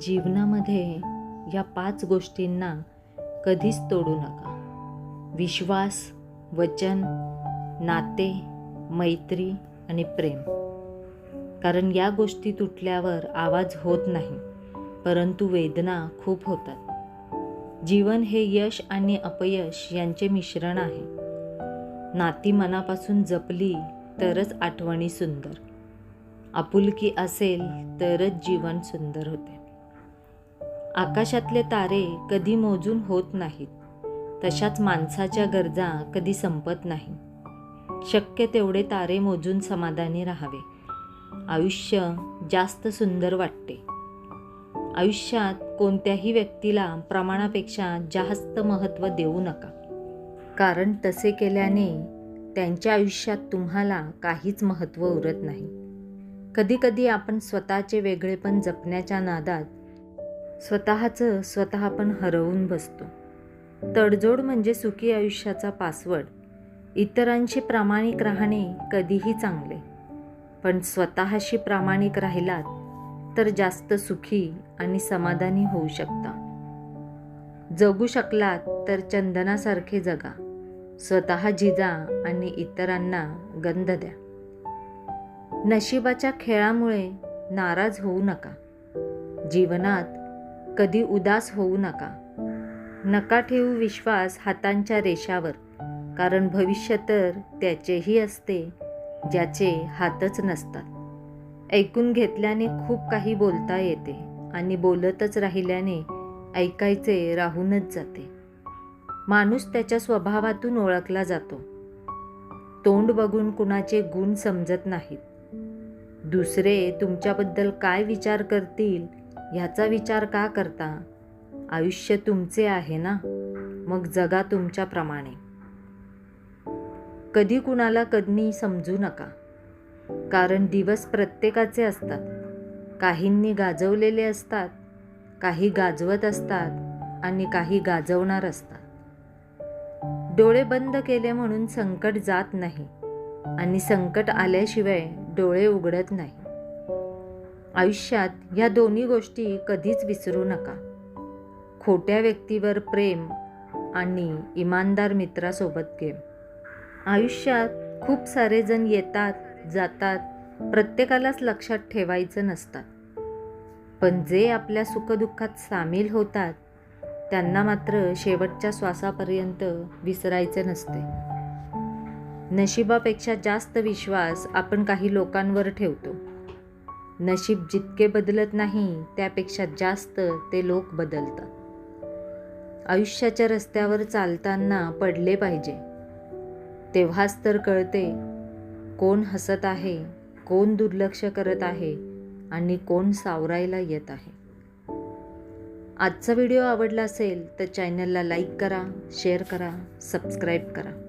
जीवनामध्ये या पाच गोष्टींना कधीच तोडू नका. विश्वास वचन नाते मैत्री आणि प्रेम. कारण या गोष्टी तुटल्यावर आवाज होत नाही परंतु वेदना खूप होतात. जीवन हे यश आणि अपयश यांचे मिश्रण आहे. नाती मनापासून जपली तरच आठवणी सुंदर. आपुलकी असेल तरच जीवन सुंदर होते. आकाशातले तारे कधी मोजून होत नाहीत. तशाच माणसाच्या गरजा कधी संपत नाही. शक्य तेवढे तारे मोजून समाधानी राहावे. आयुष्य जास्त सुंदर वाटते. आयुष्यात कोणत्याही व्यक्तीला प्रमाणापेक्षा जास्त महत्त्व देऊ नका. कारण तसे केल्याने त्यांच्या आयुष्यात तुम्हाला काहीच महत्त्व उरत नाही. कधीकधी आपण स्वतःचे वेगळेपण जपण्याच्या नादात स्वतःचं स्वतः पण हरवून बसतो. तडजोड म्हणजे सुखी आयुष्याचा पासवर्ड इतरांशी प्रामाणिक राहणे कधीही चांगले. पण स्वतःशी प्रामाणिक राहिलात तर जास्त सुखी आणि समाधानी होऊ शकता. जगू शकलात तर चंदनासारखे जगा. स्वतः जिजा आणि इतरांना गंध द्या. नशिबाच्या खेळामुळे नाराज होऊ नका. जीवनात कधी उदास होऊ नका. नका ठेवू विश्वास हातांच्या रेषावर कारण भविष्य तर त्याचेही असते ज्याचे हातच नसतात. ऐकून घेतल्याने खूप काही बोलता येते आणि बोलतच राहिल्याने ऐकायचे राहूनच जाते. माणूस त्याच्या स्वभावातून ओळखला जातो. तोंड बघून कुणाचे गुण समजत नाहीत. दुसरे तुमच्याबद्दल काय विचार करतील ह्याचा विचार का करता? आयुष्य तुमचे आहे ना? मग जगा तुमच्याप्रमाणे. कधी कुणाला कधी समजू नका. कारण दिवस प्रत्येकाचे असतात. काहींनी गाजवलेले असतात काही गाजवत असतात आणि काही गाजवणार असतात. डोळे बंद केले म्हणून संकट जात नाही आणि संकट आल्याशिवाय डोळे उघडत नाही. आयुष्यात ह्या दोन्ही गोष्टी कधीच विसरू नका. खोट्या व्यक्तीवर प्रेम आणि इमानदार मित्रासोबत गेम. आयुष्यात खूप सारे जण येतात जातात प्रत्येकालाच लक्षात ठेवायचं नसतात पण जे आपल्या सुखदुःखात सामील होतात त्यांना मात्र शेवटच्या श्वासापर्यंत विसरायचे नसते. नशिबापेक्षा जास्त विश्वास आपण काही लोकांवर ठेवतो. नशीब जितके बदलत नाही त्यापेक्षा जास्त ते लोक बदलतात. आयुष्याच्या रस्त्यावर चालताना पडले पाहिजे. तेव्हाच तर कळते कोण हसत आहे कोण दुर्लक्ष करत आहे आणि कोण सावरायला येत आहे. आजचा व्हिडिओ आवडला असेल तर चॅनलला लाईक करा शेअर करा सबस्क्राईब करा.